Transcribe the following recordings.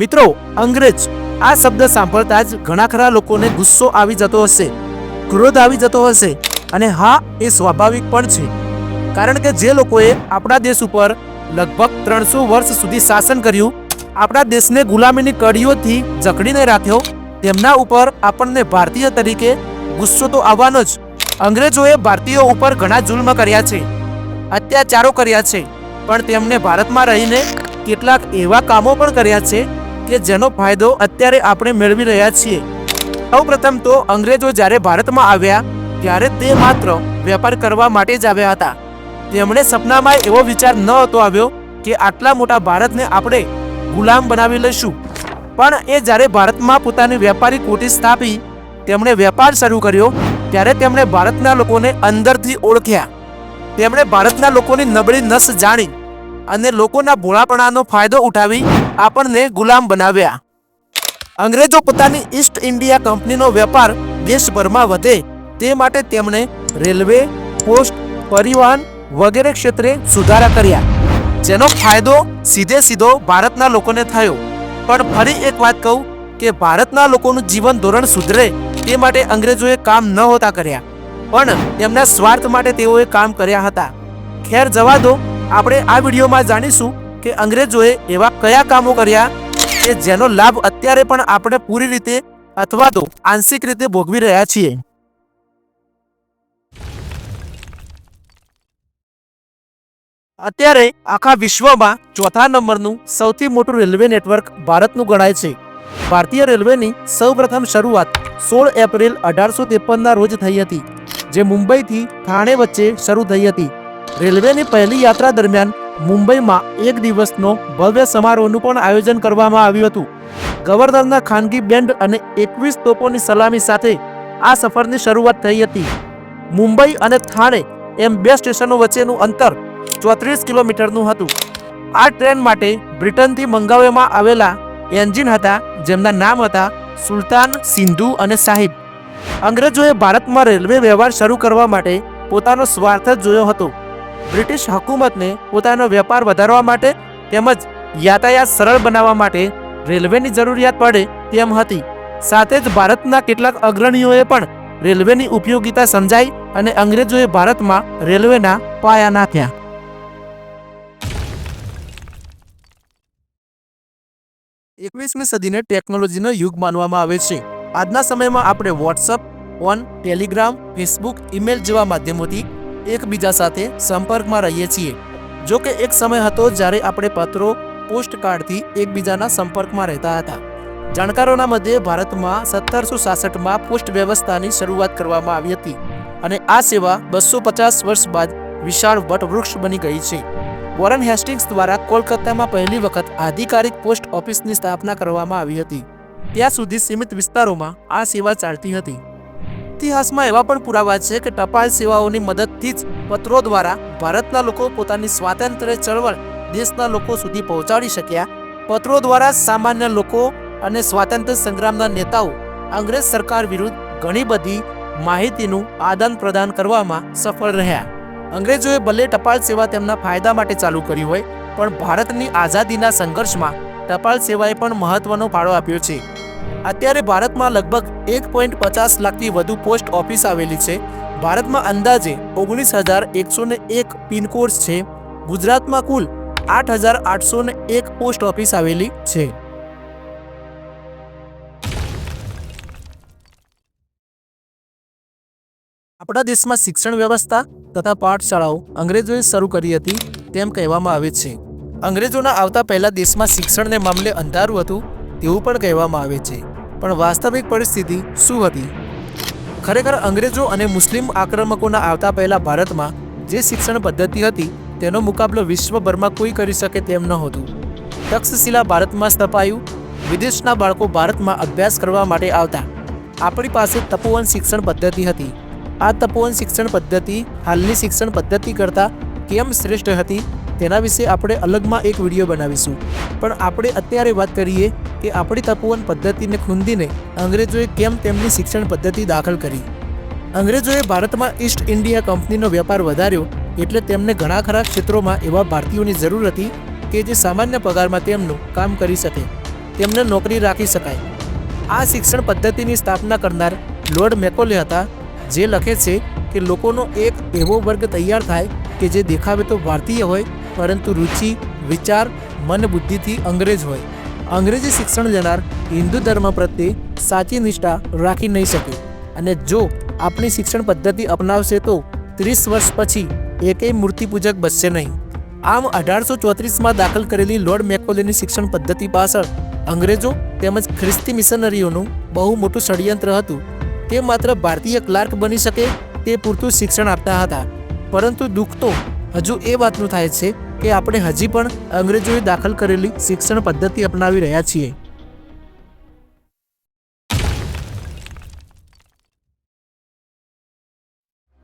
મિત્રો, અંગ્રેજ, આ શબ્દ સાંભળતા જ ઘણા ખરા લોકોને ગુસ્સો આવી જતો હશે, ક્રોધ આવી જતો હશે અને હા, એ સ્વાભાવિક પણ છે. કારણ કે જે લોકોએ આપણા દેશ ઉપર લગભગ ત્રણસો વર્ષ સુધી શાસન કર્યું, આપણા દેશને ગુલામીની કડીઓથી જકડીને રાખ્યો, તેમના ઉપર આપણને ભારતીય તરીકે ગુસ્સો તો આવવાનો જ. અંગ્રેજોએ ભારતીયો ઉપર ઘણા જુલ્મ કર્યા છે, અત્યાચારો કર્યા છે, પણ તેમણે ભારતમાં રહીને કેટલાક એવા કામો પણ કર્યા છે કે જેનો ફાયદો અત્યારે આપણે મેળવી રહ્યા છીએ. સૌપ્રથમ તો અંગ્રેજો જ્યારે ભારતમાં આવ્યા, ત્યારે તે માત્ર વેપાર કરવા માટે જ આવ્યા હતા. તેમણે સપનામાં એવો વિચાર ન હતો આવ્યો કે આટલા મોટા ભારતને આપણે ગુલામ બનાવી લઈશું. પણ એ જ્યારે ભારતમાં પોતાની વેપારી કોટી સ્થાપી, તેમણે વેપાર શરૂ કર્યો, ત્યારે તેમણે ભારતના લોકોને અંદરથી ઓળખ્યા. તેમણે ભારતના લોકોની નબળી નસ જાણી અને લોકોના ભોળાપણાનો ફાયદો ઉઠાવી આપણને ગુલામ બનાવ્યા. અંગ્રેજો પોતાની ઈસ્ટ ઇન્ડિયા કંપનીનો વેપાર દેશભરમાં વધે તે માટે તેમણે રેલવે, પોસ્ટ, પરિવહન વગેરે ક્ષેત્રે સુધારા કર્યા, જેનો ફાયદો સીધે સીધો ભારતના લોકોને થયો. પણ ફરી એક વાત કહું કે ભારતના લોકોનું જીવન ધોરણ સુધરે તે માટે અંગ્રેજોએ કામ ન હોતા કર્યા. પણ તેમના સ્વાર્થ માટે તેઓએ કામ કર્યા હતા. ખેર જવા દો આપણે આ વિડીયોમાં જાણીશું કે અંગ્રેજોએ એવા કયા કામો કર્યા કે જેનો લાભ અત્યારે પણ આપણે પૂરી રીતે અથવા તો આંશિક રીતે ભોગવી રહ્યા છીએ. અત્યારે આખા વિશ્વમાં ચોથા નંબરનું સૌથી મોટું રેલવે નેટવર્ક ભારતનું ગણાય છે. ભારતીય રેલવેની સૌપ્રથમ શરૂઆત સોળ એપ્રિલ અઢારસો ત્રેપનના રોજ થઈ હતી, જે મુંબઈથી થાણે વચ્ચે શરૂ થઈ હતી. રેલવેની પહેલી યાત્રા દરમિયાન મુંબઈમાં એક દિવસનો ભવ્ય સમારોહનું પણ આયોજન કરવામાં આવ્યું હતું. ગવર્નરના ખાનગી બેન્ડ અને એકવીસ તોપોની સલામી સાથે આ સફરની શરૂઆત થઈ હતી. મુંબઈ અને થાણે એમ બે સ્ટેશનો વચ્ચેનું અંતર ચોત્રીસ કિલોમીટરનું હતું. આ ટ્રેન માટે બ્રિટનથી મંગાવવામાં આવેલા એન્જિન હતા, જેમના નામ હતા સુલતાન, સિંધુ અને સાહિબ. અંગ્રેજોએ ભારતમાં રેલવે વ્યવહાર શરૂ કરવા માટે પોતાનો સ્વાર્થ જ જોયો હતો. બ્રિટિશ હકુમતને પોતાનો વેપાર વધારવા માટે તેમજ યાતાયાત સરળ બનાવવા માટે રેલવેની જરૂરિયાત પડે તેમ હતી. સાથે જ ભારતના કેટલાક અગ્રણીઓએ પણ રેલવેની ઉપયોગિતા સમજાઈ અને અંગ્રેજોએ ભારતમાં રેલવેના પાયા નાખ્યા. એકવીસમી સદીને ટેકનોલોજીનો યુગ માનવામાં આવે છે. આજના સમયમાં આપણે WhatsApp, phone, Telegram, Facebook, email જેવા માધ્યમોથી એકબીજા સાથે સંપર્કમાં રહીએ છીએ. જો કે એક સમય હતો જ્યારે આપણે પત્રો, પોસ્ટકાર્ડથી એકબીજાના સંપર્કમાં રહેતા હતા. જાણકારોના મધ્યે ભારતમાં સત્તરસો સાસઠમાં પોસ્ટ વ્યવસ્થાની શરૂઆત કરવામાં આવી હતી અને આ સેવા બસો પચાસ વર્ષ બાદ વિશાળ વટવૃક્ષ બની ગઈ છે. વોરન હેસ્ટિંગ્સ દ્વારા કોલકાતામાં પહેલી વખત આધિકારિક પોસ્ટ ઓફિસની સ્થાપના કરવામાં આવી હતી. ત્યાં સુધી સીમિત વિસ્તારોમાં આ સેવા ચાલતી હતી. ઇતિહાસમાં એવા પણ પુરાવા છે કે ટપાલ સેવાઓની મદદથી જ પત્રો દ્વારા ભારતના લોકો પોતાની સ્વાતંત્ર્ય ચળવળ દેશના લોકો સુધી પહોંચાડી શક્યા. પત્રો દ્વારા સામાન્ય લોકો અને સ્વાતંત્ર્ય સંગ્રામના નેતાઓ અંગ્રેજ સરકાર વિરુદ્ધ ઘણી બધી માહિતીનું આદાન પ્રદાન કરવામાં સફળ રહ્યા. અંગ્રેજોએ ભલે ટપાલ સેવા તેમના ફાયદા માટે ચાલુ કરી હોય, પણ ભારતની આઝાદીના સંઘર્ષમાં ટપાલ સેવાએ પણ મહત્વનો ફાળો આપ્યો છે. અત્યારે ભારતમાં લગભગ એક પોઈન્ટ પચાસ લાખથી વધુ પોસ્ટ ઓફિસ આવેલી છે. ભારતમાં અંદાજે ઓગણીસ હજાર એકસો ને એક પિનકોડ છે. ગુજરાતમાં કુલ આઠ હજાર આઠસો ને એક પોસ્ટ ઓફિસ આવેલી છે. આપણા દેશમાં શિક્ષણ વ્યવસ્થા તથા પાઠશાળાઓ અંગ્રેજોએ શરૂ કરી હતી તેમ કહેવામાં આવે છે. અંગ્રેજોના આવતા પહેલા દેશમાં શિક્ષણને મામલે અંધારું હતું. તેવું પણ કહેવામાં આવે છે. પણ વાસ્તવિક પરિસ્થિતિ શું હતી? ખરેખર અંગ્રેજો અને મુસ્લિમ આક્રમકોના આવતા પહેલા ભારતમાં જે શિક્ષણ પદ્ધતિ હતી, તેનો મુકાબલો વિશ્વભરમાં કોઈ કરી શકે તેમ નહોતું. તક્ષશિલા ભારતમાં સ્થપાયું, વિદેશના બાળકો ભારતમાં અભ્યાસ કરવા માટે આવતા. આપણી પાસે તપોવન શિક્ષણ પદ્ધતિ હતી. આ તપોવન શિક્ષણ પદ્ધતિ હાલની શિક્ષણ પદ્ધતિ કરતાં કેમ શ્રેષ્ઠ હતી? તેના વિશે આપણે અલગમાં એક વીડિયો બનાવીશું. પણ આપણે અત્યારે વાત કરીએ કે આપણી તપોવન પદ્ધતિને ખૂંદીને અંગ્રેજોએ કેમ તેમની શિક્ષણ પદ્ધતિ દાખલ કરી? અંગ્રેજોએ ભારતમાં ઈસ્ટ ઇન્ડિયા કંપનીનો વેપાર વધાર્યો એટલે તેમને ઘણા ખરા ક્ષેત્રોમાં એવા ભારતીયોની જરૂર હતી કે જે સામાન્ય પગારમાં તેમનું કામ કરી શકે. તેમને નોકરી રાખી શકાય. આ શિક્ષણ પદ્ધતિની સ્થાપના કરનાર લોર્ડ મેકોલે હતા, જે લખે છે કે લોકોનો એક એવો વર્ગ તૈયાર થાય કે જે દેખાવે તો ભારતીય હોય પરંતુ રુચિ, વિચાર, મન બુદ્ધિથી અંગ્રેજ હોય. અંગ્રેજી શિક્ષણ લેનાર હિન્દુ ધર્મ પ્રત્યે સાચી નિષ્ઠા રાખી નહીં શકે. અને જો આપણી શિક્ષણ પદ્ધતિ અપનાવશે તો ત્રીસ વર્ષ પછી એકેય મૂર્તિપૂજક બચશે નહીં. આમ અઢારસો ચોત્રીસમાં દાખલ કરેલી લોર્ડ મેકોલેની શિક્ષણ પદ્ધતિ પાછળ અંગ્રેજો તેમજ ખ્રિસ્તી મિશનરીઓનું બહુ મોટું ષડયંત્ર હતું. તે માત્ર ભારતીય ક્લાર્ક બની શકે તે પૂરતું શિક્ષણ આપતા હતા. પરંતુ દુઃખ તો હજુ એ વાતનું થાય છે કે આપણે હજી પણ અંગ્રેજોએ દાખલ કરેલી શિક્ષણ પદ્ધતિ અપનાવી રહ્યા છીએ.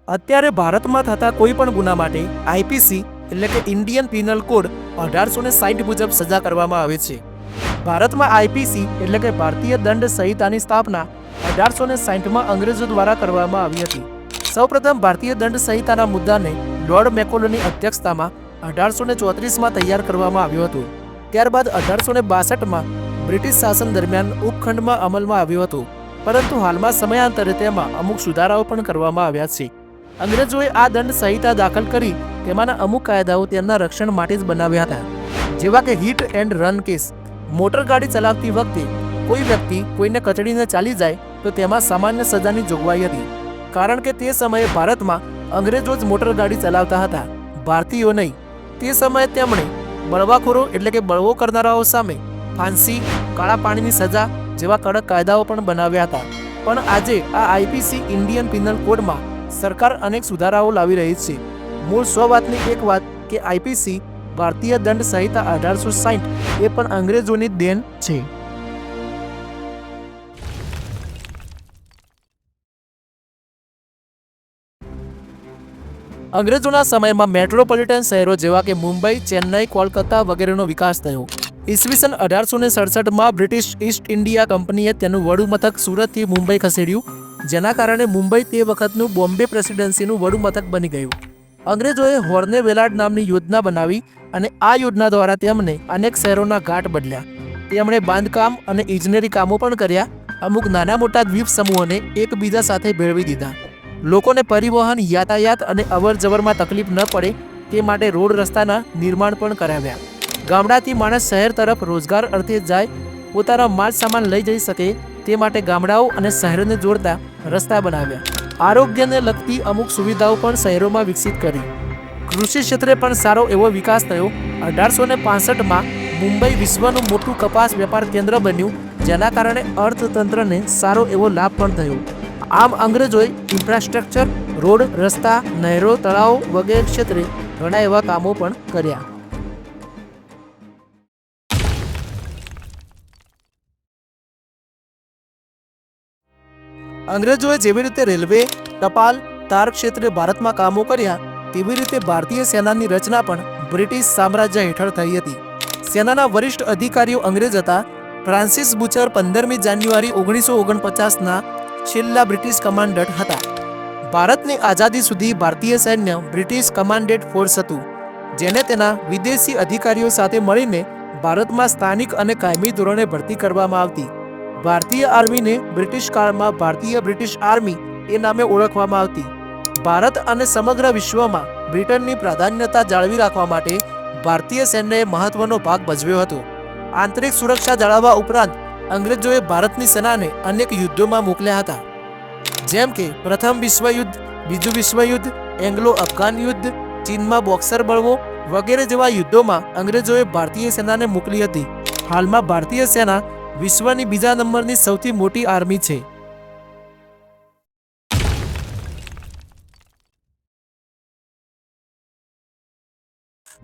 અત્યારે ભારતમાં થતા કોઈ પણ ગુના માટે આઈપીસી એટલે કે ઇન્ડિયન પિનલ કોડ અઢારસો ને સાઠ મુજબ સજા કરવામાં આવે છે. ભારતમાં આઈપીસી એટલે કે ભારતીય દંડ સંહિતાની સ્થાપના અઢારસો ને સાઠમાં અંગ્રેજો દ્વારા કરવામાં આવી હતી. સૌપ્રથમ ભારતીય દંડ સંહિતાના મુદ્દાને લોર્ડ મેકોલોની અધ્યક્ષતામાં અઢારસો ને ચોત્રીસમાં તૈયાર કરવામાં આવ્યું હતું. ત્યારબાદ અઢારસો ને બાસઠમાં બ્રિટિશ શાસન દરમિયાન ઉપખંડમાં અમલમાં આવ્યું હતું. પરંતુ હાલમાં સમયાંતરે તેમાં અમુક સુધારાઓ પણ કરવામાં આવ્યા છે. અંગ્રેજોએ આ દંડ સંહિતા દાખલ કરી તેમાંના અમુક કાયદાઓ તેમના રક્ષણ માટે જ બનાવ્યા હતા. જેવા કે hit and run case. Motor ગાડી ચલાવતી વખતે કોઈ વ્યક્તિ કોઈને કચડીને ચાલી જાય તો તેમાં સામાન્ય સજાની જોગવાઈ હતી. કારણ કે તે સમયે ભારતમાં અંગ્રેજો જ મોટર ગાડી ચલાવતા હતા. ભારતીયો નહીં. તે સમયે તેમણે બળવાખોરો એટલે કે બળવો કરનારાઓ સામે ફાંસી, કાળા પાણીની સજા જેવા કડક કાયદાઓ પણ બનાવ્યા હતા. પણ આજે આ આઈપીસી ઇન્ડિયન પિનલ કોડમાં સરકાર અનેક સુધારાઓ લાવી રહી છે. મૂળ સો વાતની એક વાત કે આઈપીસી ભારતીય દંડ સંહિતા અઢારસો સાહીઠ એ પણ અંગ્રેજોની દેન છે. અંગ્રેજોના સમયમાં મેટ્રોપોલિટન શહેરો જેવા કે મુંબઈ, ચેન્નઈ, કોલકાતા વગેરેનો વિકાસ થયો. ઈસવીસન અઢારસો ને સડસઠમાં બ્રિટિશ ઈસ્ટ ઇન્ડિયા કંપનીએ તેનું વડુમથક સુરતથી મુંબઈ ખસેડ્યું, જેના કારણે મુંબઈ તે વખતનું બોમ્બે પ્રેસિડેન્સીનું વડુમથક બની ગયું. અંગ્રેજોએ હોર્ને વેલાડ નામની યોજના બનાવી અને આ યોજના દ્વારા તેમને અનેક શહેરોના ઘાટ બદલ્યા. તેમણે બાંધકામ અને ઇજનેરી કામો પણ કર્યા, અમુક નાના મોટા દ્વીપ સમૂહોને એકબીજા સાથે ભેળવી દીધા. લોકોને પરિવહન, યાતાયાત અને અવર જવરમાં તકલીફ ન પડે તે માટે રોડ રસ્તાના નિર્માણ પણ કરાવ્યા. ગામડાથી માણસ શહેર તરફ રોજગાર અર્થે જાય, પોતાનો માલ સામાન લઈ જઈ શકે તે માટે ગામડાઓ અને શહેરોને જોડતા રસ્તા બનાવ્યા. આરોગ્યને લગતી અમુક સુવિધાઓ પણ શહેરોમાં વિકસિત કરી. કૃષિ ક્ષેત્રે પણ સારો એવો વિકાસ થયો. અઢારસો ને પાસઠમાં મુંબઈ વિશ્વનું મોટું કપાસ વેપાર કેન્દ્ર બન્યું, જેના કારણે અર્થતંત્રને સારો એવો લાભ પણ થયો. આમ અંગ્રેજોએ ઇન્ફ્રાસ્ટ્રક્ચર રોડ, રસ્તા, નહેરો, તળાવો વગેરે ક્ષેત્રે ઘણા એવા કામો પણ કર્યા. અંગ્રેજોએ જેવી રીતે રેલવે, ટપાલ, તાર ક્ષેત્રે ભારતમાં કામો કર્યા, તેવી રીતે ભારતીય સેનાની રચના પણ બ્રિટિશ સામ્રાજ્ય હેઠળ થઈ હતી. સેનાના વરિષ્ઠ અધિકારીઓ અંગ્રેજ હતા. ફ્રાન્સિસ બુચર પંદરમી જાન્યુઆરી ઓગણીસો ઓગણપચાસના છેલ્લા બ્રિટિશ કમાન્ડર હતા. ભારતની આઝાદી સુધી ભારતીય સૈન્ય બ્રિટિશ કમાન્ડેડ ફોર્સ હતું, જેને તેના વિદેશી અધિકારીઓ સાથે મળીને ભારતમાં સ્થાનિક અને કાયમી ધોરણે ભરતી કરવામાં આવતી. ભારતીય આર્મીને બ્રિટિશ કાળમાં ભારતીય બ્રિટિશ આર્મી એ નામે ઓળખવામાં આવતી. ભારત અને સમગ્ર વિશ્વમાં બ્રિટનની પ્રાધાન્યતા જાળવી રાખવા માટે ભારતીય સૈન્યએ મહત્વનો ભાગ ભજવ્યો હતો. આંતરિક સુરક્ષા જાળવવા ઉપરાંત અંગ્રેજોએ ભારતની સેનાને અનેક યુદ્ધોમાં મોકલ્યા હતા. જેમ કે પ્રથમ વિશ્વયુદ્ધ, બીજું વિશ્વયુદ્ધ એંગ્લો અફઘાન યુદ્ધ, ચીનમાં બોક્સર બળવો વગેરે જેવા યુદ્ધોમાં અંગ્રેજોએ ભારતીય સેનાને મોકલી હતી. હાલમાં ભારતીય સેના વિશ્વની બીજા નંબરની સૌથી મોટી આર્મી છે.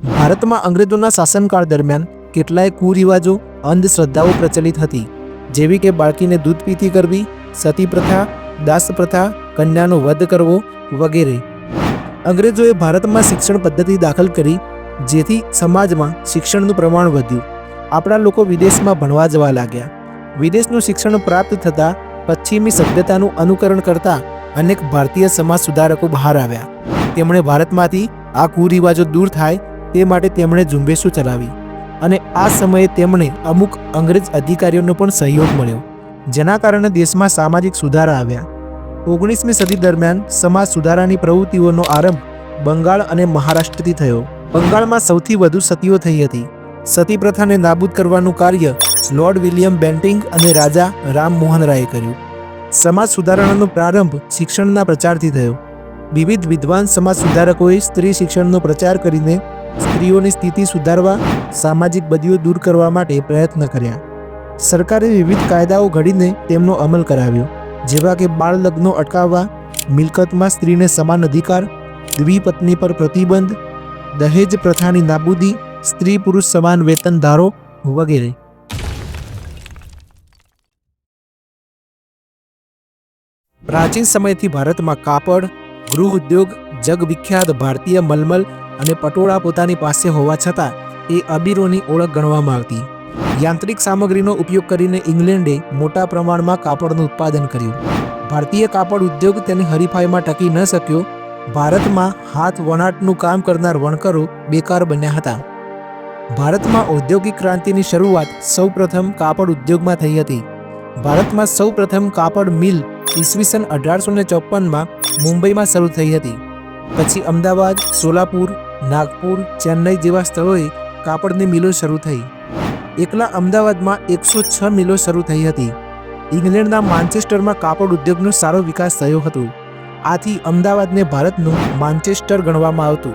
ભારતમાં અંગ્રેજોના શાસનકાળ દરમિયાન કેટલાય કુરિવાજો અંધશ્રદ્ધાઓ પ્રચલિત હતી. જેવી કે બાળકીને દૂધ પીતી કરવી, સતી પ્રથા, દાસ પ્રથા, કન્યાનો વધ કરવો વગેરે. અંગ્રેજોએ ભારતમાં શિક્ષણ પદ્ધતિ દાખલ કરી, જેથી સમાજમાં શિક્ષણનું પ્રમાણ વધ્યું. આપણા લોકો વિદેશમાં ભણવા જવા લાગ્યા. વિદેશનું શિક્ષણ પ્રાપ્ત થતાં પશ્ચિમી સભ્યતાનું અનુકરણ કરતા અનેક ભારતીય સમાજ સુધારકો બહાર આવ્યા. તેમણે ભારતમાંથી આ કુરિવાજો દૂર થાય તે માટે તેમણે ઝુંબેશો ચલાવી. અને આ સમયે તેમણે અમુક અંગ્રેજ અધિકારીઓનો પણ સહયોગ મળ્યો, જેના કારણે દેશમાં સામાજિક સુધારા આવ્યા. ઓગણીસમી સદી દરમિયાન સમાજ સુધારાની પ્રવૃત્તિઓનો આરંભ બંગાળ અને મહારાષ્ટ્રથી થયો. બંગાળમાં સૌથી વધુ સતીઓ થઈ હતી. સતી પ્રથાને નાબૂદ કરવાનું કાર્ય લોર્ડ વિલિયમ બેન્ટિંગ અને રાજા રામ મોહન રાયે કર્યું. સમાજ સુધારણાનો પ્રારંભ શિક્ષણના પ્રચારથી થયો. વિવિધ વિદ્વાન સમાજ સુધારકોએ સ્ત્રી શિક્ષણનો પ્રચાર કરીને સ્ત્રીઓની સ્થિતિ સુધારવા સામાજિક બદીઓ દૂર કરવા માટે પ્રયત્ન કર્યા. સરકારે વિવિધ કાયદાઓ ઘડીને તેમનો અમલ કરાવ્યો, જેવા કે બાળ લગ્નો અટકાવવા, મિલકતમાં સ્ત્રીને સમાન અધિકાર દ્વિપત્ની પર પ્રતિબંધ, દહેજ પ્રથાની નાબૂદી, સ્ત્રી પુરુષ સમાન વેતન ધારો વગેરે. પ્રાચીન સમયથી ભારતમાં કાપડ, ગૃહ ઉદ્યોગ જગવિખ્યાત ભારતીય મલમલ અને પટોળા પોતાની પાસે હોવા છતાં એ અબીરોની ઓળખ ગણવામાં આવતી. યાંત્રિક સામગ્રીનો ઉપયોગ કરીને ઇંગ્લેન્ડે મોટા પ્રમાણમાં કાપડનું ઉત્પાદન કર્યું. ભારતીય કાપડ ઉદ્યોગ તેની હરીફાઈમાં ટકી ન શક્યો. ભારતમાં હાથ વણાટનું કામ કરનાર વણકરો બેકાર બન્યા હતા. ભારતમાં ઔદ્યોગિક ક્રાંતિની શરૂઆત સૌપ્રથમ કાપડ ઉદ્યોગમાં થઈ હતી. ભારતમાં સૌપ્રથમ કાપડ મિલ ઈસવીસન અઢારસો ને ચોપનમાં મુંબઈમાં શરૂ થઈ હતી. પછી અમદાવાદ, સોલાપુર નાગપુર, ચેન્નઈ જેવા સ્થળોએ કાપડની મિલો શરૂ થઈ. એકલા અમદાવાદમાં એકસો છ મિલો શરૂ થઈ હતી. ઇંગ્લેન્ડના માન્ચેસ્ટરમાં કાપડ ઉદ્યોગનો સારો વિકાસ થયો હતો. આથી અમદાવાદને ભારતનું માન્ચેસ્ટર ગણવામાં આવતું.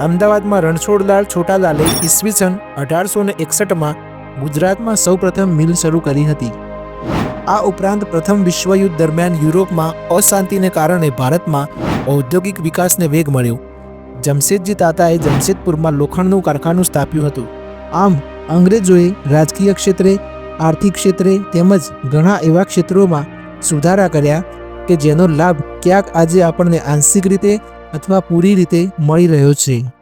અમદાવાદમાં રણછોડલાલ છોટાલાલે ઈસવીસન અઢારસો ને એકસઠમાં ગુજરાતમાં સૌપ્રથમ મિલ શરૂ કરી હતી. આ ઉપરાંત પ્રથમ વિશ્વયુદ્ધ દરમિયાન યુરોપમાં અશાંતિને કારણે ભારતમાં ઔદ્યોગિક વિકાસને વેગ મળ્યો. જમશેદજી તાતાએ જમશેદપુરમાં લોખંડનું કારખાનું સ્થાપ્યું હતું. આમ, અંગ્રેજોએ રાજકીય ક્ષેત્રે, આર્થિક ક્ષેત્રે તેમજ ઘણા એવા ક્ષેત્રોમાં સુધારા કર્યા કે જેનો લાભ ક્યાંક આજે આપણને આંશિક રીતે અથવા પૂરી રીતે મળી રહ્યો છે.